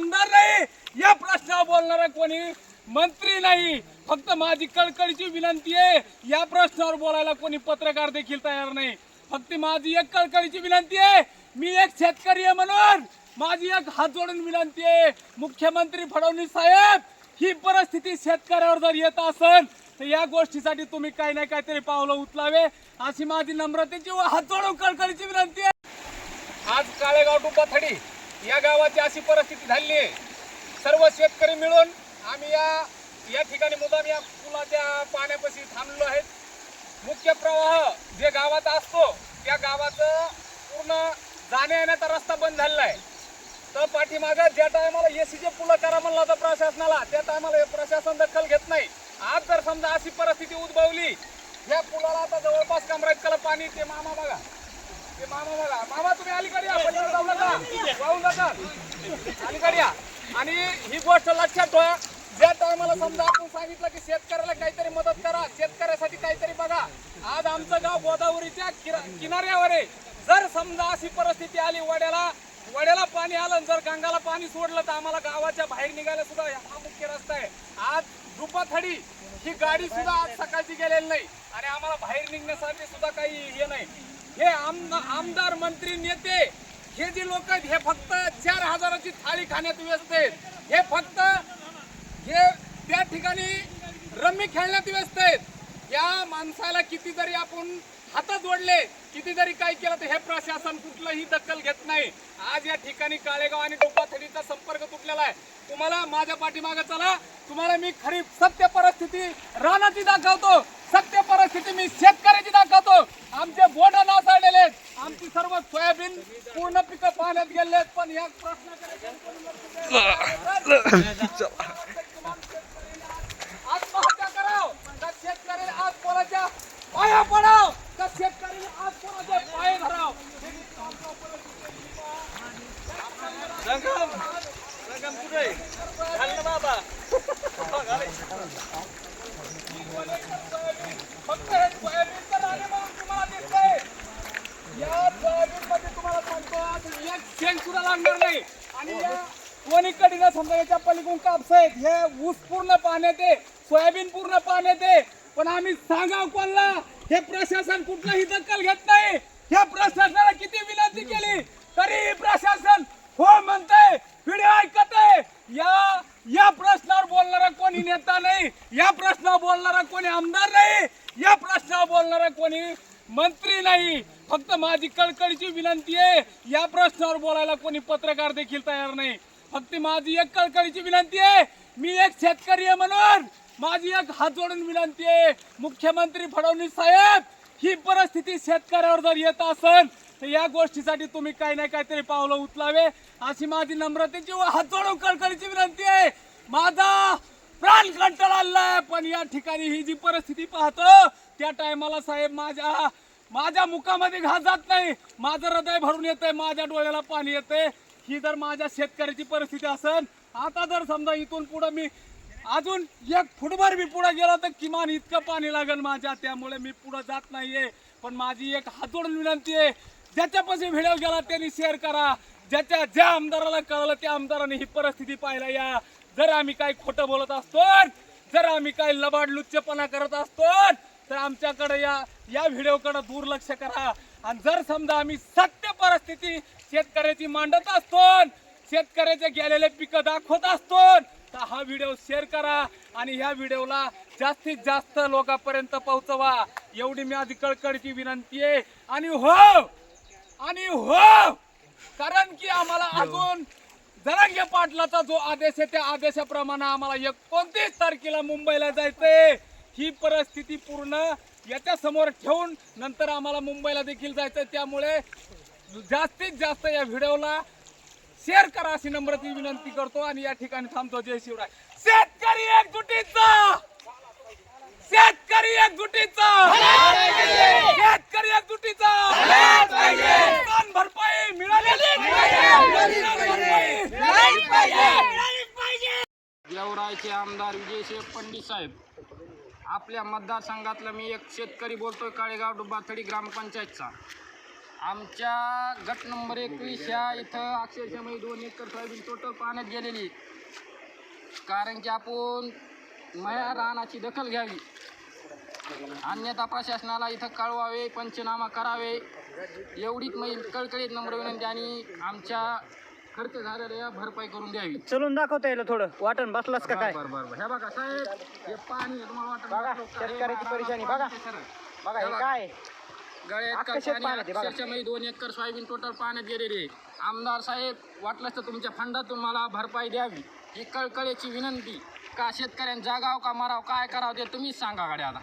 आमदार नाही. या प्रश्नावर बोलणारा कोणी मंत्री नाही. फक्त माझी कळकळीची विनंती आहे या प्रश्नावर बोलायला कोणी पत्रकार देखील तयार नाही. फक्त माझी एक कळकळीची विनंती आहे मी एक शेतकरी आहे म्हणून माझी एक हात जोडून विनंती आहे मुख्यमंत्री फडणवीस साहेब ही परिस्थिती शेतकऱ्यावर जर येत असेल तर या गोष्टीसाठी तुम्ही काही ना काहीतरी पावलं उचलावे. अशी माझी नम्रतेची व हात जोडून कळकळीची विनंती आहे. आज काळेगाव टुपाथडी या गावाची अशी परिस्थिती झाली आहे. सर्व शेतकरी मिळून आम्ही या या ठिकाणी मुदाम या पुलाच्या पाण्यापाशी थांबलो आहेत मुख्य प्रवाह जे गावात असतो त्या गावाचं पूर्ण जाण्या येण्याचा रस्ता बंद झालेला आहे. तर पाठीमागं ज्या टायमाला ए सीचे पुलं करा म्हणला होता प्रशासनाला त्या टायमाला प्रशासन दखल घेत नाही. आज जर समजा अशी परिस्थिती उद्भवली या पुलाला आता जवळपास कमरा कला पाणी ते मामा बघा. मामा बघा मामा तुम्ही अलीकडे या जाऊ वाहून जातात अलीकडे या. आणि ही गोष्ट लक्षात ठेवा. ज्या टायमाला समजा आपण सांगितलं की शेतकऱ्याला काहीतरी मदत करा शेतकऱ्यासाठी काहीतरी बघा. आज आमचं गाव गोदावरीच्या किरा- किनाऱ्यावर आहे. जर समजा अशी परिस्थिती आली वड्याला वड्याला पाणी आलं आणि जर गंगाला पाणी सोडलं तर आम्हाला गावाच्या बाहेर निघायला सुद्धा हा मुख्य रस्ता आहे. आज दुपाथडी ही गाडी सुद्धा आज सकाळची गेलेली नाही. आणि आम्हाला बाहेर निघण्यासाठी सुद्धा काही हे नाही. हे आम आमदार मंत्री नेते हे जे लोक आहेत हे फक्त चार हजाराची थाळी खाण्यात व्यस्त आहेत. हे फक्त हे त्या ठिकाणी रम्मी खेळण्यात व्यस्त आहेत. या माणसाला किती जरी आपण हातात जोडले किती जरी काय केलं तर हे प्रशासन कुठलंही दखल घेत नाही. आज या ठिकाणी काळेगाव आणि डोपाथडीचा संपर्क तुटलेला आहे. तुम्हाला माझ्या पाठीमागे चला. तुम्हाला मी खरी सत्य परिस्थिती रानाची दाखवतो. सत्य परिस्थिती मी शेत 四二一走 या समजा याच्या पलीकडून कापस आहेत हे ऊस पूर्ण पाण्यात आहे सोयाबीन पूर्ण पाण्यात आहे. पण आम्ही सांगाव कोणला? हे प्रशासन कुठलाही दखल घेत नाही. या प्रशासनाला किती विनंती केली? तरी प्रशासन हो म्हणतंय व्हिडिओ ऐकत आहे या या प्रश्नावर बोलणारा कोणी नेता नाही या प्रश्नावर बोलणारा कोणी आमदार नाही या प्रश्नावर बोलणारा कोणी मंत्री नाही. फक्त माझी कळकळीची विनंती आहे या प्रश्नावर बोलायला कोणी पत्रकार देखील तयार नाही. फक्त माझी एक कळकळीची विनंती आहे. मी एक शेतकरी आहे म्हणून माझी एक हात जोडून विनंती आहे. मुख्यमंत्री फडणवीस साहेब ही परिस्थिती शेतकऱ्यावर जर येत असेल तर या गोष्टीसाठी तुम्ही काही ना काहीतरी पावलं उचलावे. अशी माझी नम्रतेची व हात जोडून कळकळीची विनंती आहे. माझा प्राण कंटाळालाय पण या ठिकाणी ही जी परिस्थिती पाहतो त्या टायमाला साहेब माझ्या माझ्या मुखामध्ये घास जात नाही. माझं हृदय भरून येतंय माझ्या डोळ्याला पाणी येतंय. ही जर माझ्या शेतकऱ्याची परिस्थिती असेल आता जर समजा इथून पुढं मी अजून एक फुटभर मी पुढे गेलो तर किमान इतकं पाणी लागेल माझ्या त्यामुळे मी पुढे जात नाहीये. पण माझी एक हातोड विनंती आहे ज्याच्यापाशी व्हिडिओ गेला त्यांनी शेअर करा. ज्याच्या ज्या आमदाराला कळलं त्या आमदाराने ही परिस्थिती पाहायला या. जर आम्ही काही खोटं बोलत असतो जर आम्ही काही लबाड लुच्चपणा करत असतो तर आमच्याकडे या या व्हिडिओकडे दुर्लक्ष करा. आणि जर समजा आम्ही सत्य परिस्थिती शेतकऱ्याची मांडत असतो शेतकऱ्याचे गेलेले पिकं दाखवत असतो तर हा व्हिडिओ शेअर करा आणि ह्या व्हिडिओला जास्तीत जास्त लोकांपर्यंत पोहोचवा. एवढी माझी कळकळीची विनंती आहे. आणि हो आणि हो कारण की आम्हाला अजून जरांगे पाटलाचा जो आदेश आहे त्या आदेशाप्रमाणे आम्हाला एकोणतीस तारखेला मुंबईला जायचंय. ही परिस्थिती पूर्ण याच्या समोर ठेवून नंतर आम्हाला मुंबईला देखील जायचंय. त्यामुळे जास्तीत जास्त या व्हिडिओला शेअर करा अशी नम्रती विनंती करतो आणि या ठिकाणी थांबतो. जय शिवराय. शेतकरी एकजुटीचा! शेतकरी एकजुटीचा! शेतकरी एकजुटीचा! नुकसान भरपाई मिळालेली भरपाई गेवरायचे आमदार विजयशेख पंडित साहेब. आपल्या मतदारसंघातला मी एक शेतकरी बोलतोय काळेगाव डुबाथडी ग्रामपंचायतचा. आमच्या गट नंबर एकवीस ह्या इथं अक्षरशः म्हणजे दोन एकर सोयाबीन टोटल पाण्यात गेलेली. कारण की आपण मया रानाची दखल घ्यावी. अन्यथा प्रशासनाला इथं कळवावे पंचनामा करावे. एवढीच मी कळकळीत नम्र विनंती आणि आमच्या खर्च झालेल्या भरपाई करून द्यावी. चलून दाखवता येईल थोडं. वाटण बसलास का काय? बर हे बघा साहेब हे पाणी तुम्हाला बघा, शेतकऱ्याची परेशानी, बघा, बघा. हे. काय? अख्खं शेत पाण्यात आहे, बघा. दोन एकर सोयाबीन टोटल पाण्यात गेलेली आहे. आमदार साहेब वाटलंच तर तुमच्या फंडातून मला भरपाई द्यावी. ही कळकळीची विनंती. का शेतकऱ्यांनी जागाव का माराव काय करावं ते तुम्हीच सांगा गाड्या आता.